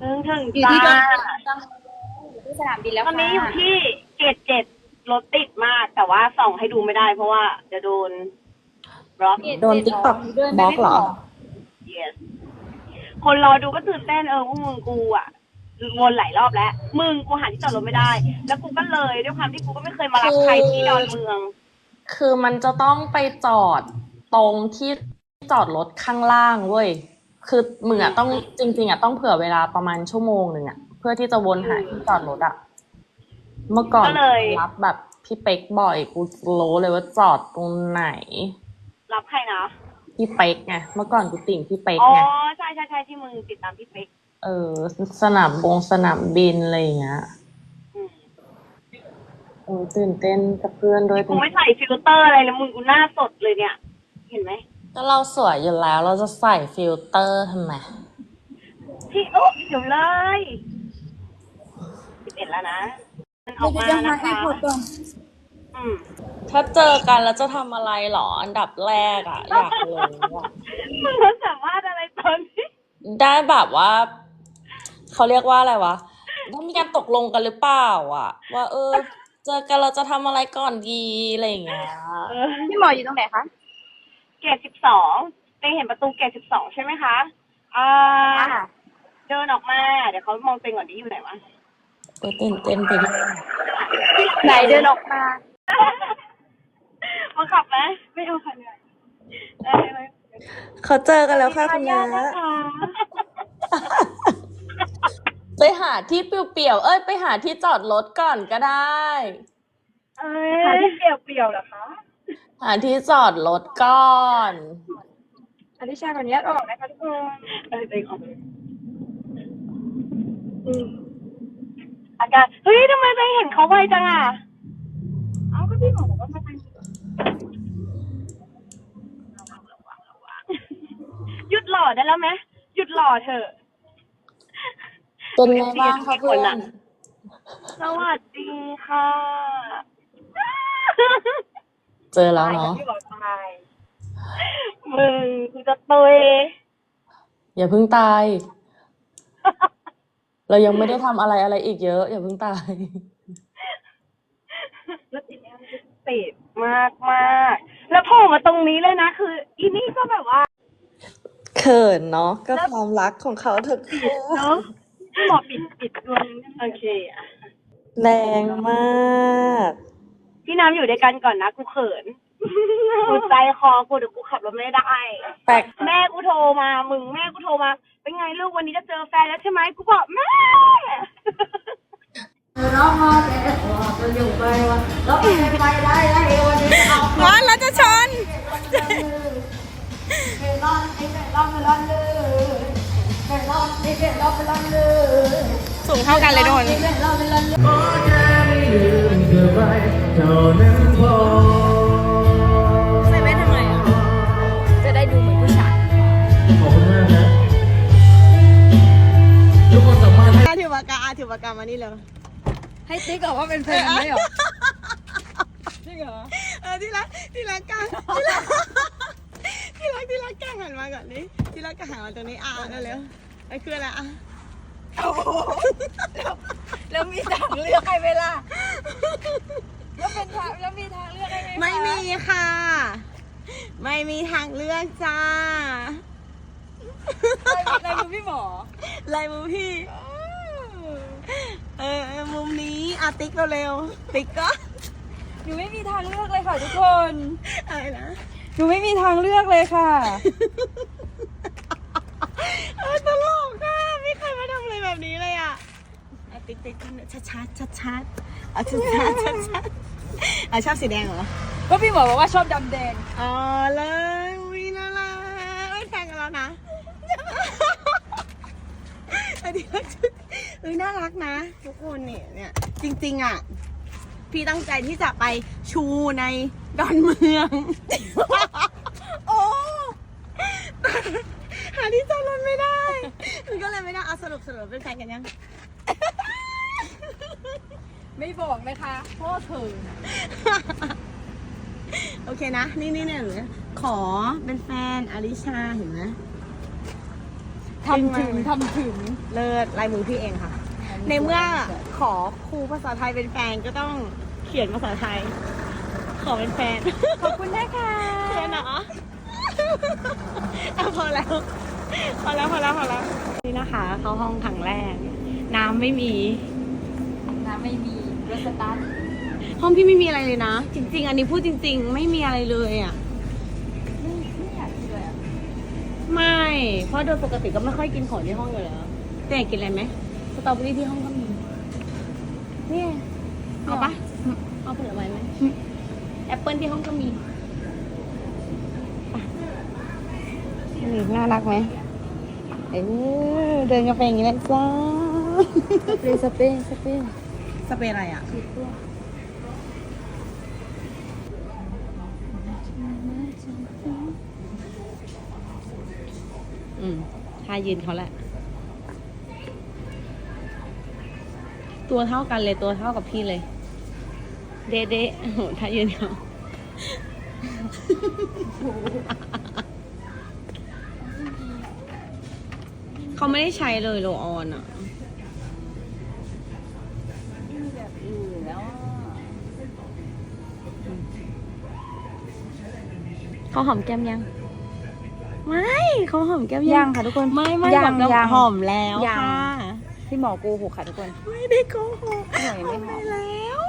ถึงถึงอยู่จ้าที่ดอนอยู่ที่สนามบินแล้วตอนนี้อยู่ค่ะที่เกตเจ็ดรถติดมากแต่ว่าส่องให้ดูไม่ได้ เพราะว่าจะโดนบล็อก โดน TikTok เดินบล็อกเหรอ yes คนรอดูก็ตื่นเต้นเออพวกมึงกูอะวนหลายรอบแล้ว มึงกูหาที่จอดรถไม่ได้ แล้วกูก็เลยด้วยความที่กูก็ไม่เคยมารับใครที่ดอนเมือง คือมันจะต้องไปจอดตรงที่จอดรถข้างล่างเว้ย คือมึงอะต้องจริง ๆอะต้องเผื่อเวลาประมาณชั่วโมงหนึ่งอะเพื่อที่จะวนหาที่จอดรถอะเมื่อก่อนก็เลย รับแบบพี่เป๊กบ่อยกูรู้เลยว่าจอดตรงไหน รับใครนะ พี่เป๊กไงเมื่อก่อนกูติ่งพี่เป๊กอ๋อ ไงใช่ใช่ใช่ที่มึงติดตามพี่เป๊กเออ สนามบงสนามบินอะไรอย่างเงี้ยอืมเออตื่นเต้นกับเพื่อนด้วยกูไม่ใส่ฟิลเตอร์อะไรเลยมึงกูหน้าสดเลยเนี่ย เห็นไหม ก็เราสวยอยู่แล้ว เราจะใส่ฟิลเตอร์ทำไม พี่โอ้เดี๋ยวเลยสิบเอ็ดแล้วนะมันออกมาจะมานะให้คะหมดก่อนอืมถ้าเจอกันแล้วจะทำอะไรหรอ อันดับแรกอะอยากรู้อะมึงมันสามารถอะไรตอนนี้ได้แบบว่า เขาเรียกว่าอะไรวะต้องมีการตกลงกันหรือเปล่าอะว่า เออ เจอกันเราจะทำอะไรก่อนดีอะไรอย่างเงี้ยเออพี่หมออยู่ตรงไหนคะ เกรดสิบสองเต็งเห็นประตูเกรดสิบสองใช่ไหมคะอ่าเดินออกมา เดี๋ยวเขามองเต็งก่อนดิอยู่ไหนวะก็ตื่นเต้นไปด้วยไหนเดินออกมามาขับไหมไม่เอาค่ะเนี่ยได้ไหมเขาเจอกันแล้วค่ะคุณญาน้าตนะคะไปหาที่เปลี่ยวๆ เอ้ย ไปหาที่จอดรถก่อนก็ได้เอ้หายที่เปลี่ยวเปลี่ยวๆเหรอคะ หาที่จอดรถก่อน อธิชาขออนุญาตออกนะคะทุกคนเออเต็งออกอืมอาการเฮ้ยทำไมเต็งเห็นเขาไวจังอะ เอ้าก็พี่หมอบอกว่ามาทางนี้หยุดหล่อได้แล้วไหมหยุดหล่อเถอะ เป็นไงบ้างคะเพื่อนสวัสดีค่ะ เจอแล้วเนาะพี่หมอตายมึงกูจะตุยอย่าเพิ่งตาย เรายังไม่ได้ทำอะไรอะไรอีกเยอะ อย่าเพิ่งตาย แล้วติดแอมติดมากมากๆแล้วโผล่มาตรงนี้เลยนะ คืออีนี่ก็แบบว่าเขินเนาะก็ความรักของเขาเถอะเนาะพี่หมอปิดปิดดวงโอเคอะแรงมาก พี่น้ำอยู่ด้วยกันก่อนนะกูเขินกูใจคอกูเดี๋ยวกูขับรถไม่ได้ แปลกแม่กูโทรมา มึงแม่กูโทรมา เป็นไงลูกวันนี้จะเจอแฟนแล้วใช่ไหมกูบอกแม่ ร้อนแล้วจะชนสูงเท่ากันเลยโดน ใส่แว่นทำไมอะ จะได้ดูเหมือนผู้ชายอาถือปากกาอาถือปากกามานี่เลยให้ติ๊กบอกว่าเป็นแฟนไม่หรอจริงเหรอเออที่รักที่รักกันที่รักที่รักที่รักกันหันมาก่อนนี่ที่รักกันหันมาตรงนี้อะนั่นเร็วไอ้คืออะไรอะแล้วมีทางเลือกให้เวลา แล้วเป็นทางแล้วมีทางเลือกให้ไหมคะไม่มีค่ะ ไม่มีทางเลือกจ้าในมือพี่หมอลายมือพี่ เออเออมุมนี้อะติ๊กเร็วๆติ๊กก็หนูไม่มีทางเลือกเลยค่ะทุกคน อะไรนะ หนูไม่มีทางเลือกเลยค่ะ เออตลกอะไม่เคยมาทำอะไรแบบนี้เลยอะอะ ติ๊กติ๊กชัดชัดชัดชัดๆอะชัดชัดชัดชัดๆอะชอบสีแดงเหรอ ก็พี่หมอบอกว่าชอบดำแดง อ๋อเลยอุ้ยน่ารักไม่แฟนกันแล้วนะอันนี้ก็ชุดเอ้ยน่ารักนะ ทุกคนเนี่ยเนี่ยจริง ๆ อะ พี่ตั้งใจที่จะไปชูในดอนเมือง โอ้หาที่จอดรถไม่ได้ มันก็เลยไม่ได้เอาสรุปสรุปเป็นแฟนกันยัง ไม่บอกนะคะพ่อเธอโอเคนะ นี่นี่เนี่ยหนูขอเป็นแฟนอลิชาเห็นไหมทำถึงทำถึงเลิศลายมือพี่เองค่ะ ในเมื่อขอครูภาษาไทยเป็นแฟนก็ต้องเขียนภาษาไทย ขอเป็นแฟน ขอบคุณนะคะเขียนเหรอเอาพอแล้ว พอแล้วพอแล้วพอแล้ว นี่นะคะ เข้าห้องครั้งแรก น้ำไม่มี น้ำไม่มี รถสตาร์ทห้องพี่ไม่มีอะไรเลยนะ จริง ๆ อันนี้พูดจริง ๆ ไม่มีอะไรเลยอะ ไม่ไม่อยากกินเลยอะไม่ เพราะโดยปกติก็ไม่ค่อยกินของที่ห้องอยู่แล้วแต่อยากกินอะไรไหมสตรอเบอรี่ที่ห้องก็มีนี่ไงเอาปะเอาผลไม้ไหมแอปเปิลที่ห้องก็มีไปนี่น่ารักไหมเออเดินกันไปอย่างนี้แหละจ้าสเปรย์สเปรย์สเปรย์ สเปรย์อะไรอะอืมท่ายืนเขาแหละ ตัวเท่ากันเลยตัวเท่ากับพี่เลย เดะเดะโอ้โหท่ายืนเขาเขาไม่ได้ใช้เลยโลออนอะ เขาหอมแก้มยัง ไม่เขาหอมแก้มยังค่ะทุกคน ไม่ไม่ยังบอกแล้วยังหอมแล้วยัง ค่ะพี่หมอโกหกค่ะทุกคน ไม่ได้โกหกอร่อยไหมหอมคะไปแล้ว